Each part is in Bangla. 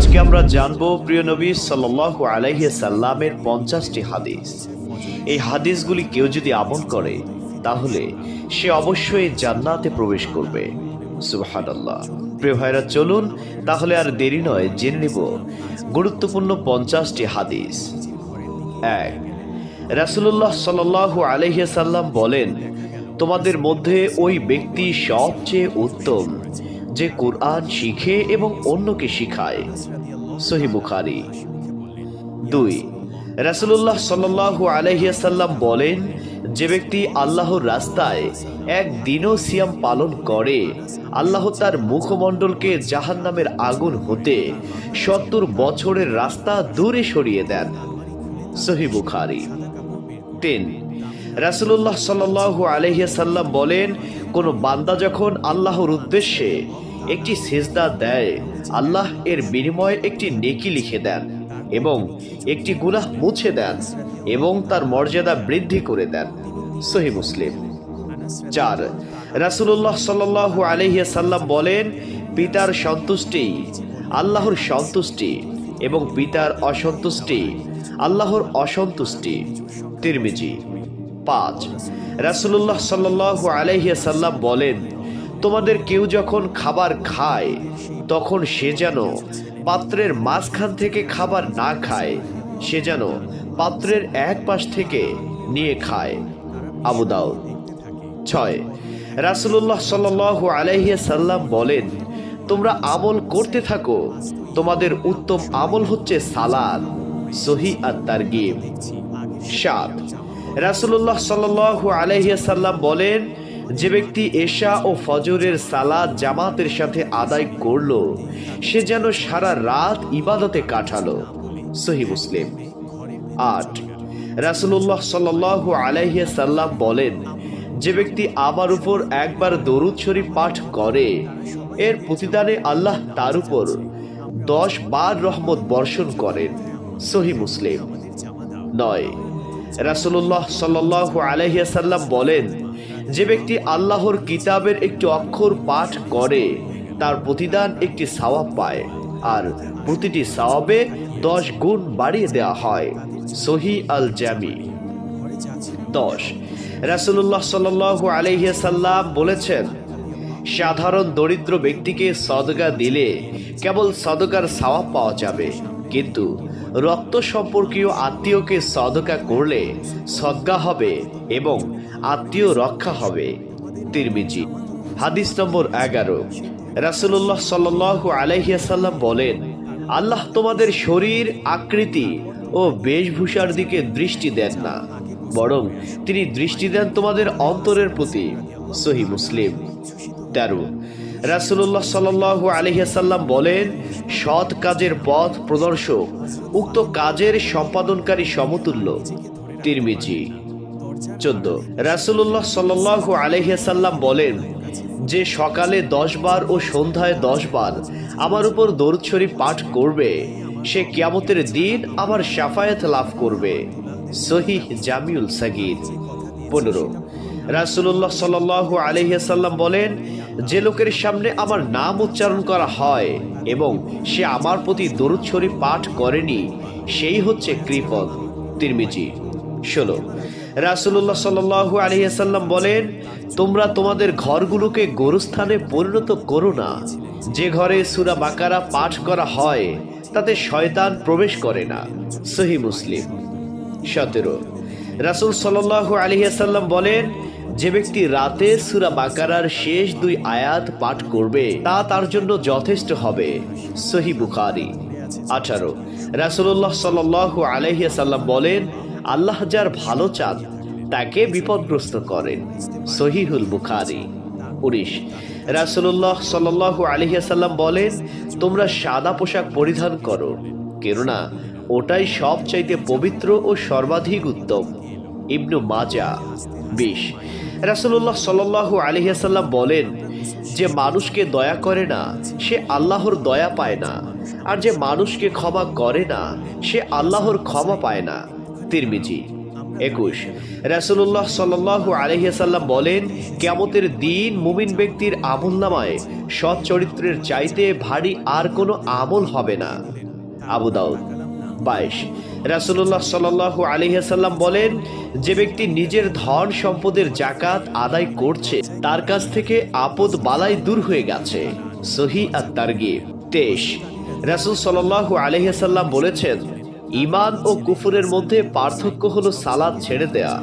আজকে আমরা জানব, প্রিয় নবী সাল্লাল্লাহু আলাইহি সাল্লামের পঞ্চাশটি হাদিস। এই হাদিসগুলি কেউ যদি আমল করে, তাহলে সে অবশ্যই জান্নাতে প্রবেশ করবে। সুবহানাল্লাহ। প্রিয় ভাইরা, চলুন তাহলে আর দেরি নয়, জেনে নিব গুরুত্বপূর্ণ পঞ্চাশটি হাদিস। এক রাসুল্লাহ সাল্লাল্লাহু আলাইহি সাল্লাম বলেন, তোমাদের মধ্যে ওই ব্যক্তি সবচেয়ে উত্তম। যে কোরআন শিখে এবং অন্যকে শিখায়। সহি বুখারি। দুই, রাসূলুল্লাহ সাল্লাল্লাহু আলাইহি সাল্লাম বলেন, যে ব্যক্তি আল্লাহর রাস্তায় এক দিনও সিয়াম পালন করে, আল্লাহ তার মুখমণ্ডলকে জাহান্নামের আগুন হতে সত্তর বছরের রাস্তা দূরে সরিয়ে দেন। সহি বুখারি। তিন রাসুল্লাহ সাল্লাল্লাহু আলহিয়া সাল্লাম বলেন, কোনো বান্দা যখন আল্লাহর উদ্দেশ্যে একটি সেজদা দেয়। আল্লাহ এর বিনিময়ে একটি নেকি লিখে দেন এবং একটি গুনাহ মুছে দেন এবং তার মর্যাদা বৃদ্ধি করে দেন। সহি মুসলিম। চার রাসুল্লাহ সাল্লাল্লাহু আলহিয়া বলেন, পিতার সন্তুষ্টি আল্লাহর সন্তুষ্টি এবং পিতার অসন্তুষ্টি আল্লাহর অসন্তুষ্টি। তিরমিজি। পাঁচ রাসুল্লাহ সাল্লাল্লাহু আলাইহিয়া সাল্লাম বলেন তোমাদের কেউ যখন খাবার খায়, তখন সে যেন পাত্রের মাঝখান থেকে খাবার না খায়, সে যেন পাত্রের এক পাশ থেকে নিয়ে খায়। আবু দাউদ। ছয়। রাসুল্লাহ সাল্লাল্লাহু আলাইহিয়া সাল্লাম বলেন, তোমরা আমল করতে থাকো, তোমাদের উত্তম আমল হচ্ছে সালাদ, সহি আর তারগিব। সাত। রাসুল্লাহ সাল্লাল্লাহু আলাইহিয়া সাল্লাম বলেন যে ব্যক্তি এশা ও ফজরের সালাদ জামাতের সাথে আদায় করল, সে যেন সারা রাত ইবাদতে কাটালো। সহি মুসলিম। আট রাসুল্লাহ সাল্লাল্লাহু আলাইহিয়া সাল্লাম বলেন, যে ব্যক্তি আমার উপর একবার দরুদ শরীফ পাঠ করে, এর প্রতিদানে আল্লাহ তার উপর দশ বার রহমত বর্ষণ করেন। সহি মুসলিম। নয় রাসুল্লাহ সাল্লাহ আলহিয়াসাল্লাম বলেন যে ব্যক্তি আল্লাহর কিতাবের একটি অক্ষর পাঠ করে, তার প্রতিদান একটি সাওয়াব পায় আর প্রতিটি সাওয়াবে দশ গুণ বাড়িয়ে দেওয়া হয়। সহি আল জামি দশ রাসুল্লাহ সাল্লাহ আলহিয়াসাল্লাম বলেছেন, সাধারণ দরিদ্র ব্যক্তিকে সদগা দিলে কেবল সদকার সাওয়াব পাওয়া যাবে, কিন্তু রক্ত সম্পর্কীয় আত্মীয়কে সদকা করলে সদ্গা হবে এবং আত্মীয় রক্ষা হবে। তিরমিজি, হাদিস নম্বর এগারো। রাসুল্লাহ সাল্লাহ আলহিয়াসাল্লাম বলেন, আল্লাহ তোমাদের শরীর, আকৃতি ও বেশভূষার দিকে দৃষ্টি দেন না, বরং তিনি দৃষ্টি দেন তোমাদের অন্তরের প্রতি। সহি মুসলিম। তেরো রাসুল্লাহ সাল্লাহ আলহিয়াসাল্লাম বলেন, সৎ কাজের পথ প্রদর্শক, উক্ত কাজের সম্পাদনকারী সমতুল্য। তিরমিজি চোদ্দ। রাসুল্লাহ সাল্লাহ আলহিয়াসাল্লাম বলেন, যে সকালে দশ বার ও সন্ধ্যায় দশ বার আমার উপর দরুদ শরীফ পাঠ করবে, সে কিয়ামতের দিন আমার সাফায়াত লাভ করবে। সহিহ জামিউল সাগির, পনেরো। রাসুল্লাহ সাল্লাহ আলহিয়াসাল্লাম বলেন, যে লোকের সামনে আমার নাম উচ্চারণ করা হয় এবং সে আমার প্রতি দরুদ শরীফ পাঠ করেনি, সেই হচ্ছে কৃপক তিরমিজি, ষোলো। রাসুল্লাহ সাল্লাহ আলহিহাসাল্লাম বলেন, তোমরা তোমাদের ঘরগুলোকে গোরস্থানে পরিণত করো না। যে ঘরে সুরা বাকারা পাঠ করা হয়, তাতে শয়তান প্রবেশ করে না। সহি মুসলিম। সতেরো, রাসুল সাল্লাহ আলহিহাসাল্লাম বলেন, যে ব্যক্তি রাতে সুরা বাকারার শেষ দুই আয়াত পাঠ করবে, তা তার জন্য যথেষ্ট হবে। সহি বুখারি। আঠারো রাসুল্লাহ সাল্লাহ আলহিয়াসাল্লাম বলেন আল্লাহ যার ভালো চান তাকে বিপদগ্রস্ত করেন। সহিহুল বুখারি, উনিশ। রাসুল্লাহ সাল্লাহ আলহিয়াসাল্লাম বলেন, তোমরা সাদা পোশাক পরিধান করো, কেননা ওটাই সবচাইতে পবিত্র ও সর্বাধিক উত্তম। ইবনু মাজা, বিশ। রাসুল্লাহ সাল্লাহ আলহিয়াসাল্লাম বলেন, যে মানুষকে দয়া করে না, সে আল্লাহর দয়া পায় না। আর যে মানুষকে ক্ষমা করে না, সে আল্লাহর ক্ষমা পায় না। তিরমিজি। একুশ রাসুল্লাহ সাল্লাহ আলহিসাল্লাম বলেন কেমতের দিন মুমিন ব্যক্তির আমল নামায় সৎ চরিত্রের চাইতে ভারী আর কোনো আমল হবে না। আবু দাউদ, বাইশ রাসুল্লাহ সাল্লাহ আলহিহাসাল্লাম বলেন, যে ব্যক্তি নিজের ধন সম্পদের জাকাত আদায় করছে, তার কাছ থেকে আপদ বালাই দূর হয়ে গেছে। সহি আর তারগিব তেইশ, রাসুল সাল্লাহ আলহিহাসাল্লাম বলেছেন ইমান ও কুফুরের মধ্যে পার্থক্য হলো সালাদ ছেড়ে দেয়া।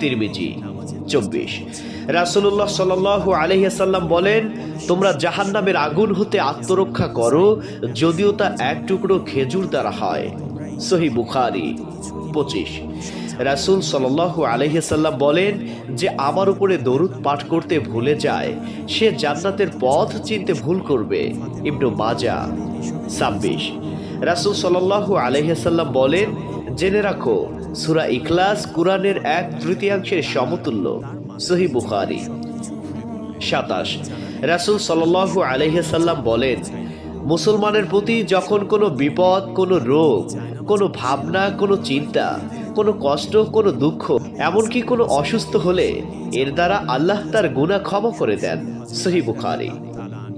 তিরমিজি, চব্বিশ। রাসুল্লাহ সাল আলহিহাসাল্লাম বলেন, তোমরা জাহান্নামের আগুন হতে আত্মরক্ষা করো, যদিও তা এক টুকরো খেজুর দ্বারা হয়। সহি বুখারি, পঁচিশ। রাসুল সাল আলহিসাল্লাম বলেন যে, আমার উপরে দরুদ পাঠ করতে ভুলে যায়, সে জান্নাতের পথ চিনতে ভুল করবে। ইবনু মাজা ছাব্বিশ। রাসুল সাল্লাল্লাহু আলহিসাল্লাম বলেন, জেনে রাখো, সুরা ইখলাস কুরআনের এক তৃতীয়াংশের সমতুল্য, সহি বুখারি। সাতাশ, রাসুল সাল্লাল্লাহু আলহিসাল্লাম বলেন, মুসলমানের প্রতি যখন কোনো বিপদ, কোনো রোগ, কোনো ভাবনা, কোনো চিন্তা, কোনো কষ্ট, কোনো দুঃখ, এমনকি কোনো অসুস্থ হলে, এর দ্বারা আল্লাহ তার গুনাহ ক্ষমা করে দেন। সহি বুখারি।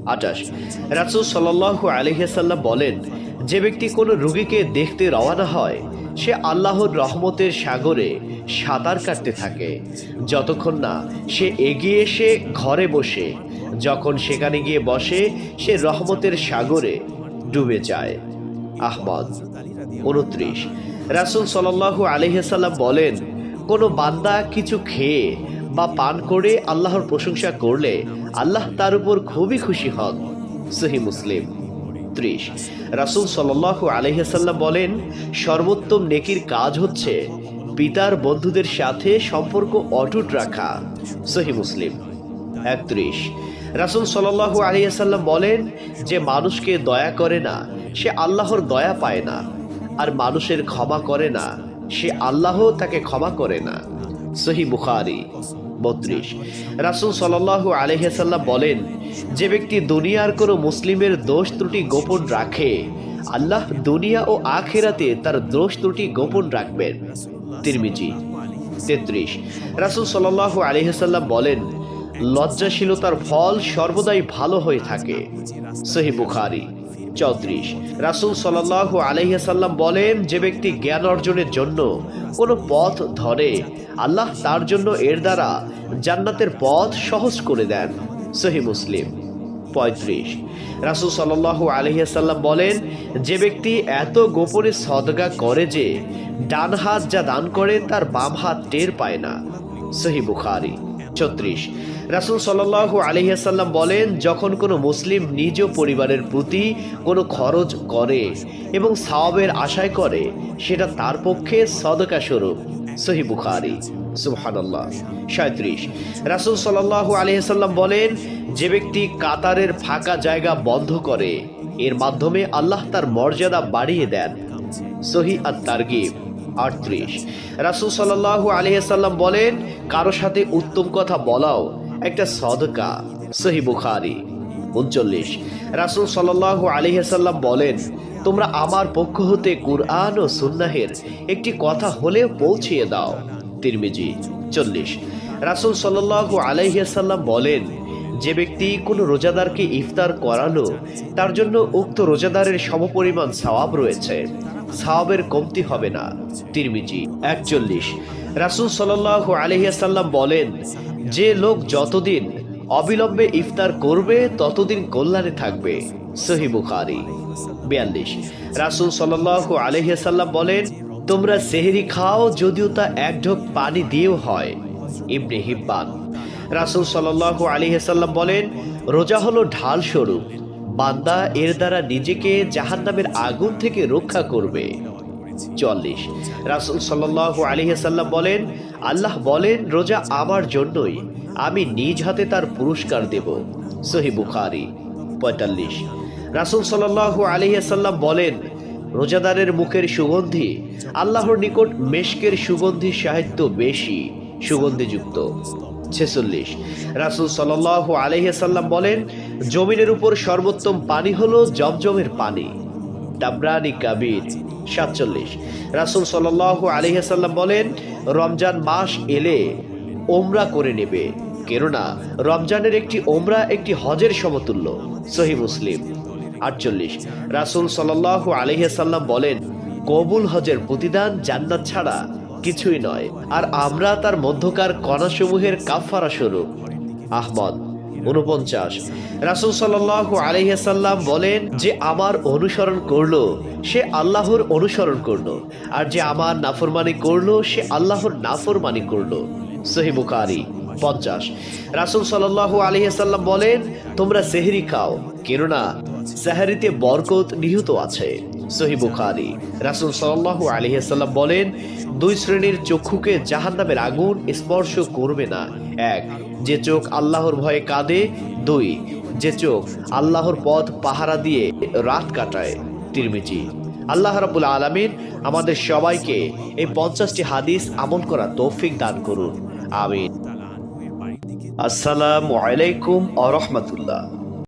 আটাশ রাসুল সাল্লাহ আলহিসাল্লাম বলেন যে ব্যক্তি কোনো রুগীকে দেখতে রওয়ানা হয়, সে আল্লাহর রহমতের সাগরে সাঁতার কাটতে থাকে। যতক্ষণ না সে এগিয়ে এসে ঘরে বসে, যখন সেখানে গিয়ে বসে, সে রহমতের সাগরে ডুবে যায়। আহমদ, উনত্রিশ। রাসুল সাল্লাহু আলহিসাল্লাম বলেন, কোনো বান্দা কিছু খেয়ে বা পান করে আল্লাহর প্রশংসা করলে আল্লাহ তার উপর খুবই খুশি হন। সহি মুসলিম। ত্রিশ রাসুল সাল্লাহু আলহিসাল্লাম বলেন, সর্বোত্তম নেকির কাজ হচ্ছে পিতার বন্ধুদের সাথে সম্পর্ক অটুট রাখা। সহি মুসলিম। একত্রিশ। রাসুল সাল্লাহু আলিয়াল্লাম বলেন যে, মানুষকে দয়া করে না, সে আল্লাহর দয়া পায় না। আর মানুষের ক্ষমা করে না, সে আল্লাহ তাকে ক্ষমা করে না। সহি বুখারি। বত্রিশ। রাসুল সাল্লাহ আলহাসাল্লাম বলেন, যে ব্যক্তি দুনিয়ার কোনো মুসলিমের দোষ ত্রুটি গোপন রাখে, আল্লাহ দুনিয়া ও আখেরাতে তার দোষ ত্রুটি গোপন রাখবেন। তিরমিজি, তেত্রিশ। রাসুল সাল্লাহ আলহাসাল্লাম বলেন, লজ্জাশীলতার ফল সর্বদাই ভালো হয়ে থাকে। সহি বুখারি। চৌত্রিশ। রাসুল সাল্লাহ আলহিহাসাল্লাম বলেন, যে ব্যক্তি জ্ঞান অর্জনের জন্য কোনো পথ ধরে, আল্লাহ তার জন্য এর দ্বারা জান্নাতের পথ সহজ করে দেন। সহি মুসলিম। পঁয়ত্রিশ। রাসুল সাল্লাহ আলহিহাসাল্লাম বলেন, যে ব্যক্তি এত গোপনে সদগা করে যে ডান হাত যা দান করে, তার বাম হাত টের পায় না। সহি বুখারি। ছত্রিশ। রাসুল সাল্লাহ আলহিহাসাল্লাম বলেন, যখন কোনো মুসলিম নিজ পরিবারের প্রতি কোনো খরচ করে এবং সাওয়াবের আশায় করে, সেটা তার পক্ষে সদকা স্বরূপ। সহি বুখারি। সুবহানাল্লাহ। সাঁত্রিশ। রাসুল সাল্লাহ আলহিহাসাল্লাম বলেন, যে ব্যক্তি কাতারের ফাঁকা জায়গা বন্ধ করে, এর মাধ্যমে আল্লাহ তার মর্যাদা বাড়িয়ে দেন। সহি আর তারগিব আটত্রিশ। রাসুল সাল্লাহ আলহিসাল্লাম বলেন, কারও সাথে উত্তম কথা বলাও একটা সদকা। সহি বুখারি, উনচল্লিশ। রাসুল সাল্লাহ আলহিসাল্লাম বলেন, তোমরা আমার পক্ষ হতে কুরআন ও সুন্নাহের একটি কথা হলেও পৌঁছিয়ে দাও। তিরমিজি, চল্লিশ। রাসুল সাল্লাহ আলহিসাল্লাম বলেন, যে ব্যক্তি কোনো রোজাদারকে ইফতার করালো, তার জন্য উক্ত রোজাদারের সমপরিমাণ সওয়াব রয়েছে। সাহাবের কমতি হবে না। তিরমিজি একচল্লিশ। রাসুল সাল্লাহ আলহিয়াসাল্লাম বলেন, যে লোক যতদিন অবিলম্বে ইফতার করবে, ততদিন কল্যাণে থাকবে। সহি বুখারি। বিয়াল্লিশ। রাসুল সাল্লাহ আলহিয়াসাল্লাম বলেন, তোমরা সেহেরি খাও যদিও তা এক ঢোক পানি দিয়েও হয়। ইবনে হিব্বান। রাসুল সাল্লাহ বলেন, রোজা হলো ঢাল স্বরূপ। বান্দা এর দ্বারা নিজেকে জাহান্নামের আগুন থেকে রক্ষা করবে। চল্লিশ। রাসুল সাল্লাহ আলহিহাসাল্লাম বলেন, আল্লাহ বলেন, রোজা আমার জন্যই, আমি নিজ হাতে তার পুরস্কার দেব। সহি বুখারি, পঁয়তাল্লিশ। রাসুল সাল্লাহ আলহিহাসাল্লাম বলেন, রোজাদারের মুখের সুগন্ধি আল্লাহর নিকট মেশকের সুগন্ধি সাহিত্য বেশি, সুগন্ধিযুক্ত। ছেচল্লিশ। রাসুল সাল্লাহ আলহিসাল্লাম বলেন জমিনের উপর সর্বোত্তম পানি হলো জমজমের পানি। তাবরানি কাবির সাতচল্লিশ। রাসুল সাল আলহিহাসাল্লাম বলেন, রমজান মাস এলে ওমরা করে নেবে। কেননা, রমজানের একটি ওমরা একটি হজের সমতুল্য। সহি মুসলিম। আটচল্লিশ। রাসুল সাল আলহিহাসাল্লাম বলেন, কবুল হজের প্রতিদান জান্নাত ছাড়া কিছুই নয়। আর আমরা তার মধ্যকার কণাসমূহের কাফারা স্বরূপ। আহমদ উনপঞ্চাশ রাসুল সাল্লাহ আলহিহাসাল্লাম বলেন যে আমার অনুসরণ করল, সে আল্লাহর অনুসরণ করল, আর যে আমার নাফরমানি করল, সে আল্লাহর নাফরমানি করল। সহি বুখারি, পঞ্চাশ। রাসুল সাল্লাহ আলহিহাসাল্লাম বলেন, তোমরা সেহরি খাও, কেননা সেহারিতে বরকত নিহত আছে। সহি বুখারি। রাসুল সাল্লাহ আলহিহাসাল্লাম বলেন, দুই শ্রেণির চক্ষুকে জাহান্নামের আগুন স্পর্শ করবে না। এক, যে চোখ আল্লাহর ভয়ে কাঁদে। দুই, যে চোখ আল্লাহর পথ পাহারা দিয়ে রাত কাটায়। তিরমিজি, আল্লাহ রাবুল আলমিন আমাদের সবাইকে এই পঞ্চাশটি হাদিস আমল করা তৌফিক দান করুন। আমিন। আসসালামু আলাইকুম আ রহমতুল্লাহ।